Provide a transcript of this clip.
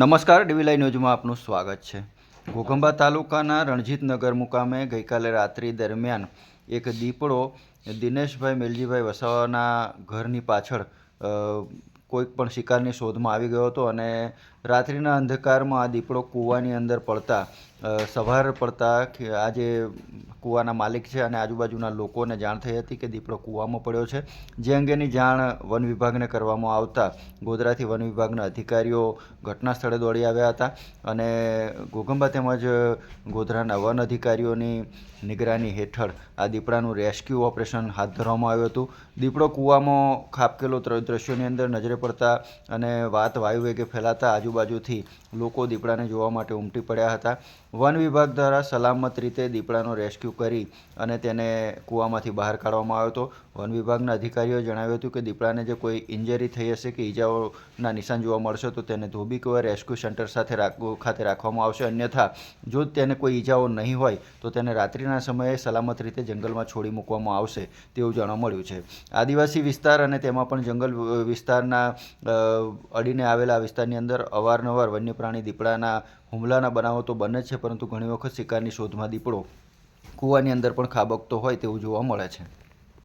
નમસ્કાર ડીવીલાઈ ન્યૂઝમાં આપનું સ્વાગત છે. ઘોઘંબા તાલુકાના રણજીતનગર મુકામે ગઈકાલે રાત્રિ દરમિયાન એક દીપડો દિનેશભાઈ મેલજીભાઈ વસાવાના ઘરની પાછળ કોઈક પણ શિકારની શોધમાં આવી ગયો હતો અને રાત્રિના અંધકારમાં આ દીપડો કૂવાની અંદર પડતા સવાર પડતા કે આજે કૂવાના માલિક છે અને આજુબાજુના લોકોને જાણ થઈ હતી કે દીપડો કૂવામાં પડ્યો છે. જે અંગેની જાણ વન વિભાગને કરવામાં આવતા ગોધરાથી વન વિભાગના અધિકારીઓ ઘટના સ્થળે દોડી આવ્યા હતા અને ઘોઘંબા તેમજ ગોધરાના વન અધિકારીઓની નિગરાની હેઠળ આ દીપડાનું રેસ્ક્યુ ઓપરેશન હાથ ધરવામાં આવ્યું હતું. દીપડો કૂવામાં ખાબકેલો દ્ર- દ્રશ્યોની અંદર નજરે પડતા અને વાત વાયુવેગે ફેલાતા આજુબાજુથી લોકો દીપડાને જોવા માટે ઉમટી પડ્યા હતા. વન વિભાગ દ્વારા સલામત રીતે દીપડાનો રેસ્ક્યુ કરી અને તેને કૂવામાંથી બહાર કાઢવામાં આવ્યો હતો. વન વિભાગના અધિકારીઓએ જણાવ્યું હતું કે દીપડાને જે કોઈ ઇન્જરી થઈ હશે કે ઈજાઓના નિશાન જોવા મળશે તો તેને ધોબી કુવા રેસ્ક્યુ સેન્ટર સાથે ખાતે રાખવામાં આવશે. અન્યથા, જો તેને કોઈ ઈજાઓ નહીં હોય, તો તેને રાત્રિના સમયે સલામત રીતે જંગલમાં છોડી મૂકવામાં આવશે તેવું જાણવા મળ્યું છે. આદિવાસી વિસ્તાર અને તેમાં પણ જંગલ વિસ્તારના અડીને આવેલા વિસ્તારની અંદર અવારનવાર વન્ય પ્રાણી દીપડાના હુમલાના બનાવો તો બને છે પરંતુ ઘણી વખત શિકારની શોધમાં દીપડો કૂવાની અંદર પણ ખાબકતો હોય તેવું જોવા મળે છે.